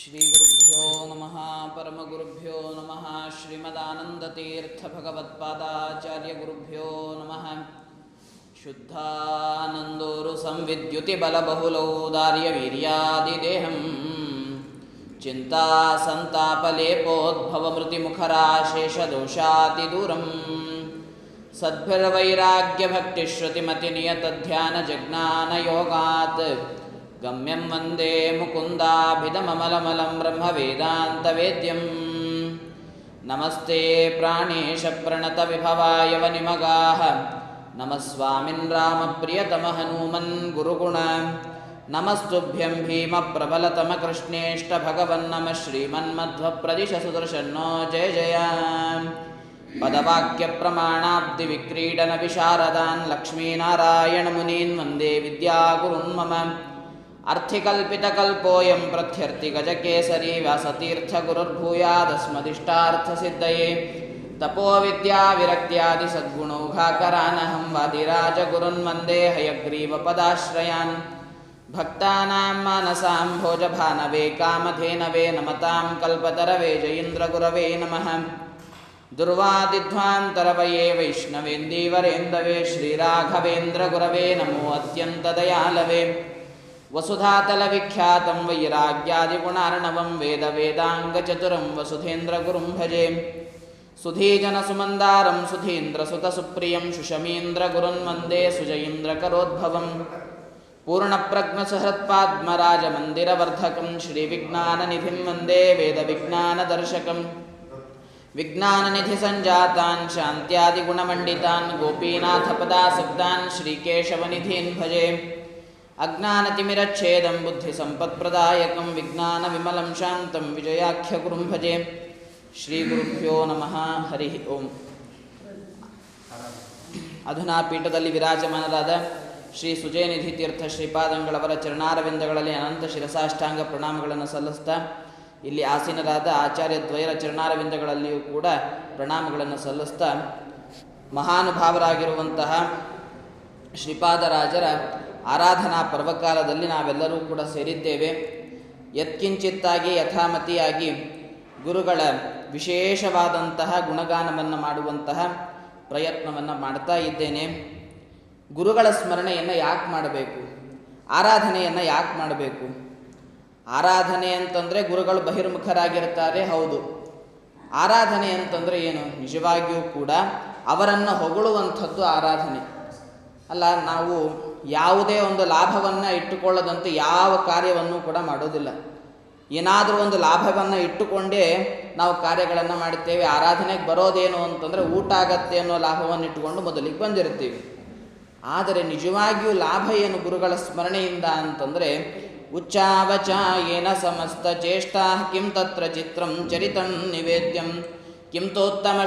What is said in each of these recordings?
ಶ್ರೀಗುರುಭ್ಯೋ ನಮಃ ಪರಮಗುರುಭ್ಯೋ ನಮಃ ಶ್ರೀಮದಾನಂದತೀರ್ಥಭಗವತ್ಪಾದಾಚಾರ್ಯಗುರುಭ್ಯೋ ನಮಃ ಶುದ್ಧಾನಂದೋರು ಸಂವಿದ್ಯುತಿಬಲಬಹುಲೌದಾರ್ಯವೀರ್ಯಾದಿದೇಹಂ चिन्तासन्तापलेपोद्भवमृतिमुखराशेषदोषातिदूरं सद्भिर्वैराग्यभक्तिश्रुतिमतिनियतध्यानजज्ञानयोगात् गम्यं वन्दे मुकुन्दाभिदममलमलं ब्रह्मवेदान्तवेद्यं नमस्ते प्राणेशप्रणतविभवाय वनिमगाः। नमः स्वामिन् रामप्रियतमहनूमन् गुरुगुण। नमस्तुभ्यं भीमप्रबलतमकृष्णेष्टभगवन्नमः श्रीमन्मध्वप्रदिश सुदर्शन्नो जय जय। पदवाक्यप्रमाणाब्धिविक्रीडनविशारदान् लक्ष्मीनारायणमुनीन् वन्दे विद्यागुरुन् मम अर्थिकल्पितकल्पोऽयं प्रत्यर्थिगजकेसरी व्यासतीर्थगुरुर्भूयादस्मदिष्टार्थसिद्धये। तपोविद्याविरक्त्यादिसद्गुणौघाकरानहं वादिराजगुरुन् वन्दे हयग्रीवपदाश्रयान्। भक्तानां मानसां भोजभानवे कामधेनवे नमतां कल्पतरवे जयीन्द्रगुरवे नमः। दुर्वादिध्वान्तरवये वैष्णवेन्दीवरेन्दवे श्रीराघवेन्द्रगुरवे नमो अत्यन्तदयालवे वसुधातलविख्यातं वैराग्यादिगुणार्णवं वेदवेदाङ्गचतुरं वसुधेन्द्रगुरुं भजे सुधीजनसुमन्दारं सुधीन्द्रसुतसुप्रियं सुशमीन्द्रगुरुन् वन्दे सुजयीन्द्रकरोद्भवम् पूर्णप्रज्ञसहृत्पाद्मराजमन्दिरवर्धकं श्रीविज्ञाननिधिं वन्दे वेदविज्ञानदर्शकं विज्ञाननिधिसञ्जातान् शान्त्यादिगुणमण्डितान् गोपीनाथपदासक्तान् श्रीकेशवनिधीन् भजे अज्ञानतिमिरच्छेदं बुद्धिसम्पत्प्रदायकं विज्ञानविमलं शान्तं विजयाख्यगुरुं भजे ಶ್ರೀಗುರುಭ್ಯೋ ನಮಃ ಹರಿ ಓಂ ಅಧುನಾ ಪೀಠದಲ್ಲಿ ವಿರಾಜಮಾನರಾದ ಶ್ರೀ ಸುಜಯನಿಧಿ ತೀರ್ಥ ಶ್ರೀಪಾದಂಗಳವರ ಚರಣಾರವಿಂದಗಳಲ್ಲಿ ಅನಂತ ಶಿರಸಾಷ್ಟಾಂಗ ಪ್ರಣಾಮಗಳನ್ನು ಸಲ್ಲಿಸ್ತಾ ಇಲ್ಲಿ ಆಸೀನರಾದ ಆಚಾರ್ಯ ದ್ವಯರ ಚರಣಾರವಿಂದಗಳಲ್ಲಿಯೂ ಕೂಡ ಪ್ರಣಾಮಗಳನ್ನು ಸಲ್ಲಿಸ್ತಾ ಮಹಾನುಭಾವರಾಗಿರುವಂತಹ ಶ್ರೀಪಾದರಾಜರ ಆರಾಧನಾ ಪರ್ವಕಾಲದಲ್ಲಿ ನಾವೆಲ್ಲರೂ ಕೂಡ ಸೇರಿದ್ದೇವೆ. ಯತ್ಕಿಂಚಿತ್ತಾಗಿ ಯಥಾಮತಿಯಾಗಿ ಗುರುಗಳ ವಿಶೇಷವಾದಂತಹ ಗುಣಗಾನವನ್ನು ಮಾಡುವಂತಹ ಪ್ರಯತ್ನವನ್ನು ಮಾಡ್ತಾ ಇದ್ದೇನೆ. ಗುರುಗಳ ಸ್ಮರಣೆಯನ್ನು ಯಾಕೆ ಮಾಡಬೇಕು? ಆರಾಧನೆಯನ್ನು ಯಾಕೆ ಮಾಡಬೇಕು? ಆರಾಧನೆ ಅಂತಂದರೆ ಗುರುಗಳು ಬಹಿರ್ಮುಖರಾಗಿರ್ತಾರೆ, ಹೌದು. ಆರಾಧನೆ ಅಂತಂದರೆ ಏನು? ನಿಜವಾಗಿಯೂ ಕೂಡ ಅವರನ್ನು ಹೊಗಳುವಂಥದ್ದು ಆರಾಧನೆ. ಅಲ್ಲ, ನಾವು ಯಾವುದೇ ಒಂದು ಲಾಭವನ್ನು ಇಟ್ಟುಕೊಳ್ಳದಂತೆ ಯಾವ ಕಾರ್ಯವನ್ನು ಕೂಡ ಮಾಡೋದಿಲ್ಲ. ಏನಾದರೂ ಒಂದು ಲಾಭವನ್ನು ಇಟ್ಟುಕೊಂಡೇ ನಾವು ಕಾರ್ಯಗಳನ್ನು ಮಾಡುತ್ತೇವೆ, ಆರಾಧನೆಗೆ ಬರೋದೇನು ಅಂತಂದರೆ ಊಟ ಆಗತ್ತೆ ಅನ್ನೋ ಲಾಭವನ್ನು ಇಟ್ಟುಕೊಂಡು ಮೊದಲಿಗೆ ಬಂದಿರ್ತೀವಿ ಆದರೆ ನಿಜವಾಗಿಯೂ ಲಾಭ ಏನು ಗುರುಗಳ ಸ್ಮರಣೆಯಿಂದ ಅಂತಂದರೆ ಉಚ್ಚಾವಚ ಏನ ಸಮಸ್ತ ಚೇಷ್ಟಾ ಕಿಂ ತತ್ರ ಚಿತ್ರಂ ಚರಿತಂ ನಿವೇದ್ಯಂ, ಕಿಂ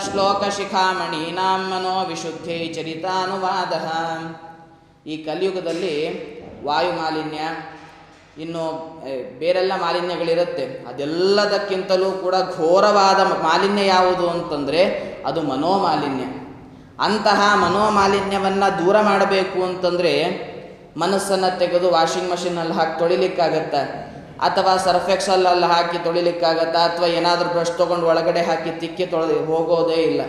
ಶ್ಲೋಕ ಶಿಖಾಮಣೀನಾಂ ಮನೋ ವಿಶುದ್ಧಿ ಚರಿತಾನುವಾದ. ಈ ಕಲಿಯುಗದಲ್ಲಿ ವಾಯು ಮಾಲಿನ್ಯ ಇನ್ನು ಬೇರೆಲ್ಲ ಮಾಲಿನ್ಯಗಳಿರುತ್ತೆ. ಅದೆಲ್ಲದಕ್ಕಿಂತಲೂ ಕೂಡ ಘೋರವಾದ ಮಾಲಿನ್ಯ ಯಾವುದು ಅಂತಂದರೆ ಅದು ಮನೋಮಾಲಿನ್ಯ. ಅಂತಹ ಮನೋಮಾಲಿನ್ಯವನ್ನು ದೂರ ಮಾಡಬೇಕು ಅಂತಂದರೆ ಮನಸ್ಸನ್ನು ತೆಗೆದು ವಾಷಿಂಗ್ ಮಷಿನಲ್ಲಿ ಹಾಕಿ ತೊಳಿಲಿಕ್ಕಾಗತ್ತಾ? ಅಥವಾ ಸರ್ಫೆಕ್ಸಲ್ಲಲ್ಲಿ ಹಾಕಿ ತೊಳಿಲಿಕ್ಕಾಗತ್ತಾ? ಅಥವಾ ಏನಾದರೂ ಬ್ರಷ್ ತೊಗೊಂಡು ಒಳಗಡೆ ಹಾಕಿ ತಿಕ್ಕಿ ತೊಳೆದು ಹೋಗೋದೇ ಇಲ್ಲ.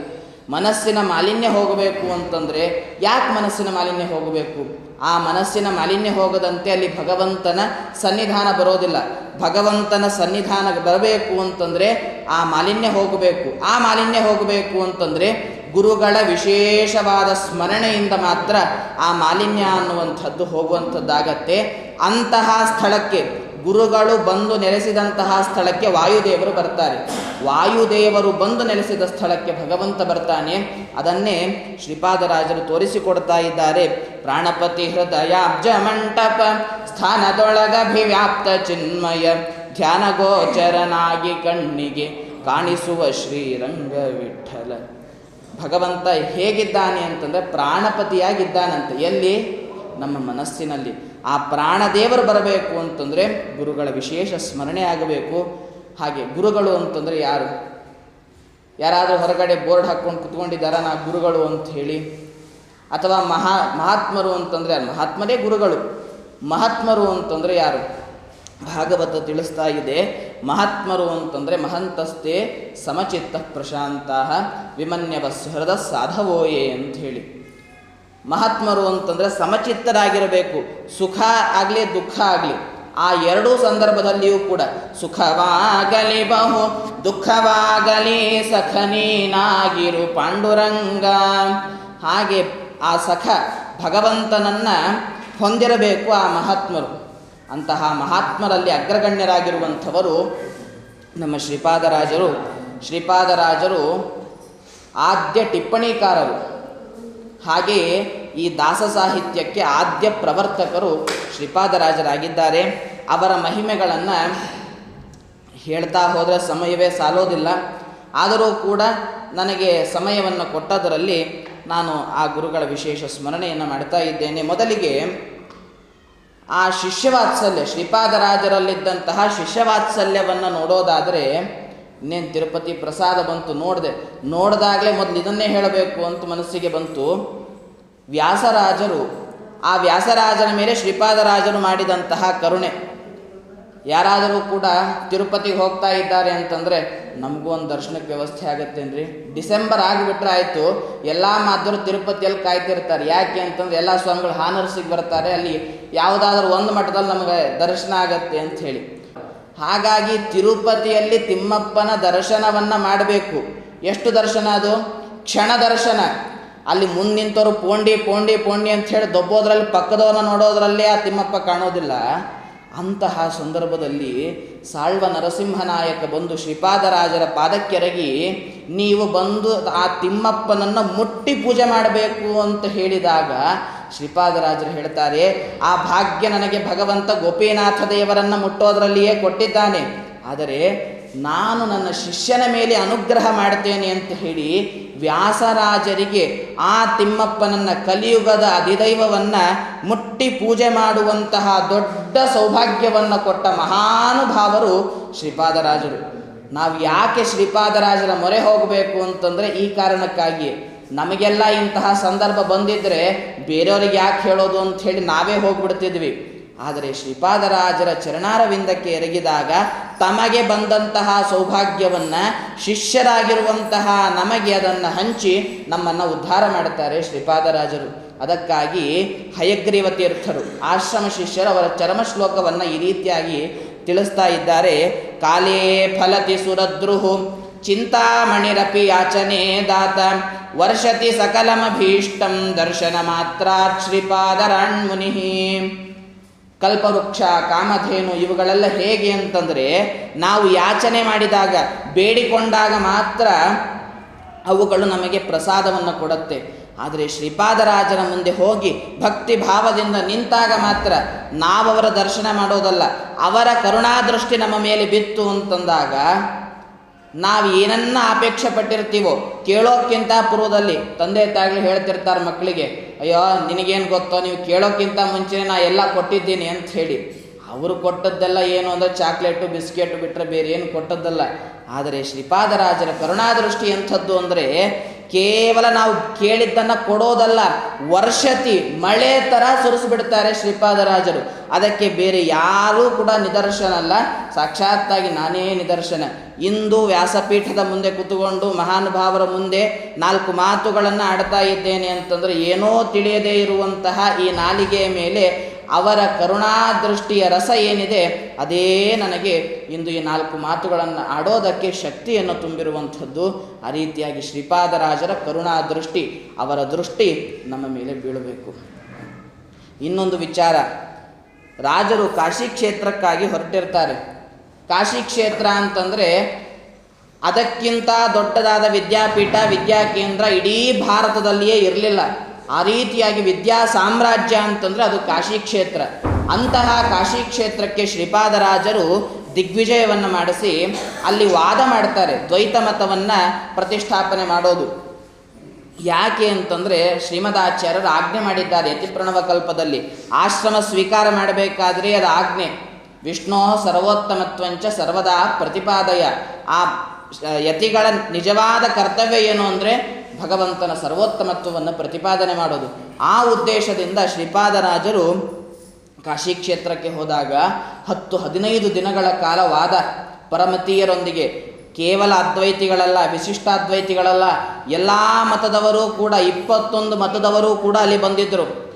ಮನಸ್ಸಿನ ಮಾಲಿನ್ಯ ಹೋಗಬೇಕು ಅಂತಂದರೆ ಯಾಕೆ ಮನಸ್ಸಿನ ಮಾಲಿನ್ಯ ಹೋಗಬೇಕು? ಆ ಮನಸ್ಸಿನ ಮಾಲಿನ್ಯ ಹೋಗದಂತೆ ಅಲ್ಲಿ ಭಗವಂತನ ಸನ್ನಿಧಾನ ಬರೋದಿಲ್ಲ. ಭಗವಂತನ ಸನ್ನಿಧಾನ ಬರಬೇಕು ಅಂತಂದರೆ ಆ ಮಾಲಿನ್ಯ ಹೋಗಬೇಕು. ಆ ಮಾಲಿನ್ಯ ಹೋಗಬೇಕು ಅಂತಂದರೆ ಗುರುಗಳ ವಿಶೇಷವಾದ ಸ್ಮರಣೆಯಿಂದ ಮಾತ್ರ ಆ ಮಾಲಿನ್ಯ ಅನ್ನುವಂಥದ್ದು ಹೋಗುವಂಥದ್ದಾಗತ್ತೆ. ಅಂತಹ ಸ್ಥಳಕ್ಕೆ ಗುರುಗಳು ಬಂದು ನೆಲೆಸಿದಂತಹ ಸ್ಥಳಕ್ಕೆ ವಾಯುದೇವರು ಬರ್ತಾರೆ. ವಾಯುದೇವರು ಬಂದು ನೆಲೆಸಿದ ಸ್ಥಳಕ್ಕೆ ಭಗವಂತ ಬರ್ತಾನೆ. ಅದನ್ನೇ ಶ್ರೀಪಾದರಾಜರು ತೋರಿಸಿಕೊಡ್ತಾ ಇದ್ದಾರೆ. ಪ್ರಾಣಪತಿ ಹೃದಯ ಅಬ್ಜ ಮಂಟಪ ಸ್ಥಾನದೊಳಗಭಿವ್ಯಾಪ್ತ ಚಿನ್ಮಯ ಧ್ಯಾನ ಗೋಚರನಾಗಿ ಕಣ್ಣಿಗೆ ಕಾಣಿಸುವ ಶ್ರೀರಂಗ ವಿಠಲ ಭಗವಂತ ಹೇಗಿದ್ದಾನೆ ಅಂತಂದರೆ ಪ್ರಾಣಪತಿಯಾಗಿದ್ದಾನಂತೆ. ಎಲ್ಲಿ? ನಮ್ಮ ಮನಸ್ಸಿನಲ್ಲಿ. ಆ ಪ್ರಾಣದೇವರು ಬರಬೇಕು ಅಂತಂದರೆ ಗುರುಗಳ ವಿಶೇಷ ಸ್ಮರಣೆ ಆಗಬೇಕು. ಹಾಗೆ ಗುರುಗಳು ಅಂತಂದರೆ ಯಾರು? ಯಾರಾದರೂ ಹೊರಗಡೆ ಬೋರ್ಡ್ ಹಾಕ್ಕೊಂಡು ಕುತ್ಕೊಂಡಿದ್ದಾರ? ನಾ ಗುರುಗಳು ಅಂತ ಹೇಳಿ. ಅಥವಾ ಮಹಾ, ಮಹಾತ್ಮರು ಅಂತಂದರೆ ಮಹಾತ್ಮರೇ ಗುರುಗಳು. ಮಹಾತ್ಮರು ಅಂತಂದರೆ ಯಾರು? ಭಾಗವತ ತಿಳಿಸ್ತಾ ಇದೆ. ಮಹಾತ್ಮರು ಅಂತಂದರೆ ಮಹಂತಸ್ತೇ ಸಮಚಿತ್ತ ಪ್ರಶಾಂತ ವಿಮನ್ಯವ ಹೃದ ಸಾಧವೋಯೇ ಅಂತ ಹೇಳಿ. ಮಹಾತ್ಮರು ಅಂತಂದರೆ ಸಮಚಿತ್ತರಾಗಿರಬೇಕು. ಸುಖ ಆಗಲಿ, ದುಃಖ ಆಗಲಿ. ಆ ಎರಡೂ ಸಂದರ್ಭದಲ್ಲಿಯೂ ಕೂಡ ಸುಖವಾಗಲಿ ಬಹು, ದುಃಖವಾಗಲಿ ಸಖನೇನಾಗಿರು ಪಾಂಡುರಂಗ. ಹಾಗೆ ಆ ಸಖ ಭಗವಂತನನ್ನ ಹೊಂದಿರಬೇಕು ಆ ಮಹಾತ್ಮರು. ಅಂತಹ ಮಹಾತ್ಮರಲ್ಲಿ ಅಗ್ರಗಣ್ಯರಾಗಿರುವಂಥವರು ನಮ್ಮ ಶ್ರೀಪಾದರಾಜರು. ಶ್ರೀಪಾದರಾಜರು ಆದ್ಯ ಟಿಪ್ಪಣಿಕಾರರು. ಹಾಗೆಯೇ ಈ ದಾಸ ಸಾಹಿತ್ಯಕ್ಕೆ ಆದ್ಯ ಪ್ರವರ್ತಕರು ಶ್ರೀಪಾದರಾಜರಾಗಿದ್ದಾರೆ. ಅವರ ಮಹಿಮೆಗಳನ್ನು ಹೇಳ್ತಾ ಹೋದರೆ ಸಮಯವೇ ಸಾಲೋದಿಲ್ಲ. ಆದರೂ ಕೂಡ ನನಗೆ ಸಮಯವನ್ನು ಕೊಟ್ಟದರಲ್ಲಿ ನಾನು ಆ ಗುರುಗಳ ವಿಶೇಷ ಸ್ಮರಣೆಯನ್ನು ಮಾಡ್ತಾ ಇದ್ದೇನೆ. ಮೊದಲಿಗೆ ಆ ಶಿಷ್ಯವಾತ್ಸಲ್ಯ, ಶ್ರೀಪಾದರಾಜರಲ್ಲಿದ್ದಂತಹ ಶಿಷ್ಯವಾತ್ಸಲ್ಯವನ್ನು ನೋಡೋದಾದರೆ ಇನ್ನೇನು ತಿರುಪತಿ ಪ್ರಸಾದ ಬಂತು ನೋಡಿದೆ. ನೋಡಿದಾಗಲೇ ಮೊದಲು ಇದನ್ನೇ ಹೇಳಬೇಕು ಅಂತ ಮನಸ್ಸಿಗೆ ಬಂತು. ವ್ಯಾಸರಾಜರು, ಆ ವ್ಯಾಸರಾಜನ ಮೇಲೆ ಶ್ರೀಪಾದರಾಜರು ಮಾಡಿದಂತಹ ಕರುಣೆ. ಯಾರಾದರೂ ಕೂಡ ತಿರುಪತಿಗೆ ಹೋಗ್ತಾ ಇದ್ದಾರೆ ಅಂತಂದರೆ ನಮಗೂ ಒಂದು ದರ್ಶನಕ್ಕೆ ವ್ಯವಸ್ಥೆ ಆಗತ್ತೇನ್ರಿ? ಡಿಸೆಂಬರ್ ಆಗಿಬಿಟ್ರೆ ಆಯಿತು. ಎಲ್ಲ ಮಾತರು ತಿರುಪತಿಯಲ್ಲಿ ಕಾಯ್ತಿರ್ತಾರೆ. ಯಾಕೆ ಅಂತಂದ್ರೆ ಎಲ್ಲ ಸ್ವಾಮಿಗಳು ಹಾನರ್ಸಿಗೆ ಬರ್ತಾರೆ. ಅಲ್ಲಿ ಯಾವುದಾದ್ರೂ ಒಂದು ಮಠದಲ್ಲಿ ನಮಗೆ ದರ್ಶನ ಆಗತ್ತೆ ಅಂತ ಹೇಳಿ. ಹಾಗಾಗಿ ತಿರುಪತಿಯಲ್ಲಿ ತಿಮ್ಮಪ್ಪನ ದರ್ಶನವನ್ನು ಮಾಡಬೇಕು. ಎಷ್ಟು ದರ್ಶನ ಅದು? ಕ್ಷಣ ದರ್ಶನ. ಅಲ್ಲಿ ಮುಂದೆ ನಿಂತವರು ಪೋಂಡಿ ಪೋಂಡಿ ಪೋಂಡಿ ಅಂತ ಹೇಳಿ ದೊಬ್ಬೋದ್ರಲ್ಲಿ ಪಕ್ಕದವನ್ನ ನೋಡೋದ್ರಲ್ಲೇ ಆ ತಿಮ್ಮಪ್ಪ ಕಾಣೋದಿಲ್ಲ. ಅಂತಹ ಸಂದರ್ಭದಲ್ಲಿ ಸಾಳ್ವ ನರಸಿಂಹನಾಯಕ ಬಂದು ಶ್ರೀಪಾದರಾಜರ ಪಾದಕ್ಕೆರಗಿ, ನೀವು ಬಂದು ಆ ತಿಮ್ಮಪ್ಪನನ್ನು ಮುಟ್ಟಿ ಪೂಜೆ ಮಾಡಬೇಕು ಅಂತ ಹೇಳಿದಾಗ ಶ್ರೀಪಾದರಾಜರು ಹೇಳ್ತಾರೆ, ಆ ಭಾಗ್ಯ ನನಗೆ ಭಗವಂತ ಗೋಪಿನಾಥ ದೇವರನ್ನು ಮುಟ್ಟೋದರಲ್ಲಿಯೇ ಕೊಟ್ಟಿದ್ದಾನೆ. ಆದರೆ ನಾನು ನನ್ನ ಶಿಷ್ಯನ ಮೇಲೆ ಅನುಗ್ರಹ ಮಾಡ್ತೇನೆ ಅಂತ ಹೇಳಿ ವ್ಯಾಸರಾಜರಿಗೆ ಆ ತಿಮ್ಮಪ್ಪನನ್ನ ಕಲಿಯುಗದ ಅಧಿದೈವವನ್ನು ಮುಟ್ಟಿ ಪೂಜೆ ಮಾಡುವಂತಹ ದೊಡ್ಡ ಸೌಭಾಗ್ಯವನ್ನು ಕೊಟ್ಟ ಮಹಾನುಭಾವರು ಶ್ರೀಪಾದರಾಜರು. ನಾವು ಯಾಕೆ ಶ್ರೀಪಾದರಾಜರ ಮೊರೆ ಹೋಗಬೇಕು ಅಂತಂದರೆ ಈ ಕಾರಣಕ್ಕಾಗಿಯೇ. ನಮಗೆಲ್ಲ ಇಂತಹ ಸಂದರ್ಭ ಬಂದಿದ್ದರೆ ಬೇರೆಯವ್ರಿಗೆ ಯಾಕೆ ಹೇಳೋದು ಅಂತ ಹೇಳಿ ನಾವೇ ಹೋಗ್ಬಿಡ್ತಿದ್ವಿ. ಆದರೆ ಶ್ರೀಪಾದರಾಜರ ಚರಣಾರವಿಂದಕ್ಕೆ ಎರಗಿದಾಗ ತಮಗೆ ಬಂದಂತಹ ಸೌಭಾಗ್ಯವನ್ನು, ಶಿಷ್ಯರಾಗಿರುವಂತಹ ನಮಗೆ ಅದನ್ನು ಹಂಚಿ ನಮ್ಮನ್ನು ಉದ್ಧಾರ ಮಾಡುತ್ತಾರೆ ಶ್ರೀಪಾದರಾಜರು. ಅದಕ್ಕಾಗಿ ಹಯಗ್ರೀವ ತೀರ್ಥರು ಆಶ್ರಮ ಶಿಷ್ಯರು ಅವರ ಚರಮ ಶ್ಲೋಕವನ್ನು ಈ ರೀತಿಯಾಗಿ ತಿಳಿಸ್ತಾ ಇದ್ದಾರೆ. ಕಾಲೇ ಫಲತಿ ಸುರದ್ರುಹು, ಚಿಂತಾಮಣಿರಪಿ ಯಾಚನೆ ದಾತ. ವರ್ಷತಿ ಸಕಲಮಭೀಷ್ಟಂ ದರ್ಶನ ಮಾತ್ರ ಶ್ರೀಪಾದರಾಣ್ಮುನಿ ಕಲ್ಪವೃಕ್ಷ, ಕಾಮಧೇನು ಇವುಗಳೆಲ್ಲ ಹೇಗೆ ಅಂತಂದರೆ ನಾವು ಯಾಚನೆ ಮಾಡಿದಾಗ, ಬೇಡಿಕೊಂಡಾಗ ಮಾತ್ರ ಅವುಗಳು ನಮಗೆ ಪ್ರಸಾದವನ್ನು ಕೊಡುತ್ತೆ. ಆದರೆ ಶ್ರೀಪಾದರಾಜನ ಮುಂದೆ ಹೋಗಿ ಭಕ್ತಿ ಭಾವದಿಂದ ನಿಂತಾಗ ಮಾತ್ರ ನಾವವರ ದರ್ಶನ ಮಾಡೋದಲ್ಲ, ಅವರ ಕರುಣಾದೃಷ್ಟಿ ನಮ್ಮ ಮೇಲೆ ಬಿತ್ತು ಅಂತಂದಾಗ ನಾವು ಏನನ್ನ ಅಪೇಕ್ಷೆ ಪಟ್ಟಿರ್ತೀವೋ ಕೇಳೋಕ್ಕಿಂತ ಪೂರ್ವದಲ್ಲಿ ತಂದೆ ತಾಯಿಗಳು ಹೇಳ್ತಿರ್ತಾರೆ ಮಕ್ಕಳಿಗೆ, ಅಯ್ಯೋ, ನಿನಗೇನು ಗೊತ್ತೋ, ನೀವು ಕೇಳೋಕ್ಕಿಂತ ಮುಂಚೆ ನಾ ಎಲ್ಲ ಕೊಟ್ಟಿದ್ದೀನಿ ಅಂತ ಹೇಳಿ. ಅವರು ಕೊಟ್ಟದ್ದೆಲ್ಲ ಏನು ಅಂದರೆ ಚಾಕ್ಲೇಟು, ಬಿಸ್ಕೆಟು ಬಿಟ್ಟರೆ ಬೇರೆ ಏನು ಕೊಟ್ಟದ್ದಲ್ಲ. ಆದರೆ ಶ್ರೀಪಾದರಾಜರ ಕರುಣಾದೃಷ್ಟಿ ಎಂಥದ್ದು ಅಂದರೆ ಕೇವಲ ನಾವು ಕೇಳಿದ್ದನ್ನು ಕೊಡೋದಲ್ಲ, ವರ್ಷತಿ, ಮಳೆ ಥರ ಸುರಿಸಿಬಿಡ್ತಾರೆ ಶ್ರೀಪಾದರಾಜರು ಅದಕ್ಕೆ ಬೇರೆ ಯಾರೂ ಕೂಡ ನಿದರ್ಶನ ಅಲ್ಲ. ಸಾಕ್ಷಾತ್ತಾಗಿ ನಾನೇ ನಿದರ್ಶನ. ಇಂದು ವ್ಯಾಸಪೀಠದ ಮುಂದೆ ಕೂತುಕೊಂಡು ಮಹಾನುಭಾವರ ಮುಂದೆ ನಾಲ್ಕು ಮಾತುಗಳನ್ನು ಆಡ್ತಾ ಇದ್ದೇನೆ ಅಂತಂದರೆ ಏನೋ ತಿಳಿಯದೇ ಇರುವಂತಹ ಈ ನಾಲಿಗೆಯ ಮೇಲೆ ಅವರ ಕರುಣಾದೃಷ್ಟಿಯ ರಸ ಏನಿದೆ, ಅದೇ ನನಗೆ ಇಂದು ಈ ನಾಲ್ಕು ಮಾತುಗಳನ್ನು ಆಡೋದಕ್ಕೆ ಶಕ್ತಿಯನ್ನು ತುಂಬಿರುವಂಥದ್ದು. ಆ ರೀತಿಯಾಗಿ ಶ್ರೀಪಾದರಾಜರ ಕರುಣಾದೃಷ್ಟಿ, ಅವರ ದೃಷ್ಟಿ ನಮ್ಮ ಮೇಲೆ ಬೀಳಬೇಕು. ಇನ್ನೊಂದು ವಿಚಾರ. ರಾಜರು ಕಾಶಿ ಕ್ಷೇತ್ರಕ್ಕಾಗಿ ಹೊರಟಿರ್ತಾರೆ. ಕಾಶಿ ಕ್ಷೇತ್ರ ಅಂತಂದರೆ ಅದಕ್ಕಿಂತ ದೊಡ್ಡದಾದ ವಿದ್ಯಾಪೀಠ, ವಿದ್ಯಾಕೇಂದ್ರ ಇಡೀ ಭಾರತದಲ್ಲಿಯೇ ಇರಲಿಲ್ಲ. ಆ ರೀತಿಯಾಗಿ ವಿದ್ಯಾ ಸಾಮ್ರಾಜ್ಯ ಅಂತಂದರೆ ಅದು ಕಾಶಿ ಕ್ಷೇತ್ರ. ಅಂತಹ ಕಾಶಿ ಕ್ಷೇತ್ರಕ್ಕೆ ಶ್ರೀಪಾದರಾಜರು ದಿಗ್ವಿಜಯವನ್ನು ಮಾಡಿಸಿ ಅಲ್ಲಿ ವಾದ ಮಾಡ್ತಾರೆ, ದ್ವೈತ ಮತವನ್ನು ಪ್ರತಿಷ್ಠಾಪನೆ ಮಾಡೋದು. ಯಾಕೆ ಅಂತಂದರೆ ಶ್ರೀಮದಾಚಾರ್ಯರು ಆಜ್ಞೆ ಮಾಡಿದ್ದಾರೆ ಯತಿಪ್ರಣವ ಕಲ್ಪದಲ್ಲಿ. ಆಶ್ರಮ ಸ್ವೀಕಾರ ಮಾಡಬೇಕಾದ್ರೆ ಅದು ಆಜ್ಞೆ. ವಿಷ್ಣೋ ಸರ್ವೋತ್ತಮತ್ವಂಚ ಸರ್ವದಾ ಪ್ರತಿಪಾದಯ. ಆ ಯತಿಗಳ ನಿಜವಾದ ಕರ್ತವ್ಯ ಏನು ಅಂದರೆ ಭಗವಂತನ ಸರ್ವೋತ್ತಮತ್ವವನ್ನು ಪ್ರತಿಪಾದನೆ ಮಾಡೋದು. ಆ ಉದ್ದೇಶದಿಂದ ಶ್ರೀಪಾದರಾಜರು ಕಾಶಿ ಕ್ಷೇತ್ರಕ್ಕೆ ಹೋದಾಗ ಹತ್ತು ಹದಿನೈದು ದಿನಗಳ ಕಾಲ ವಾದ ಪರಮತೀಯರೊಂದಿಗೆ ಕೇವಲ ಅದ್ವೈತಿಗಳಲ್ಲ, ವಿಶಿಷ್ಟಾದ್ವೈತಿಗಳಲ್ಲ, ಎಲ್ಲ ಮತದವರೂ ಕೂಡ ಇಪ್ಪತ್ತೊಂದು ಮತದವರೂ ಕೂಡ ಅಲ್ಲಿ ಬಂದಿದ್ದರು.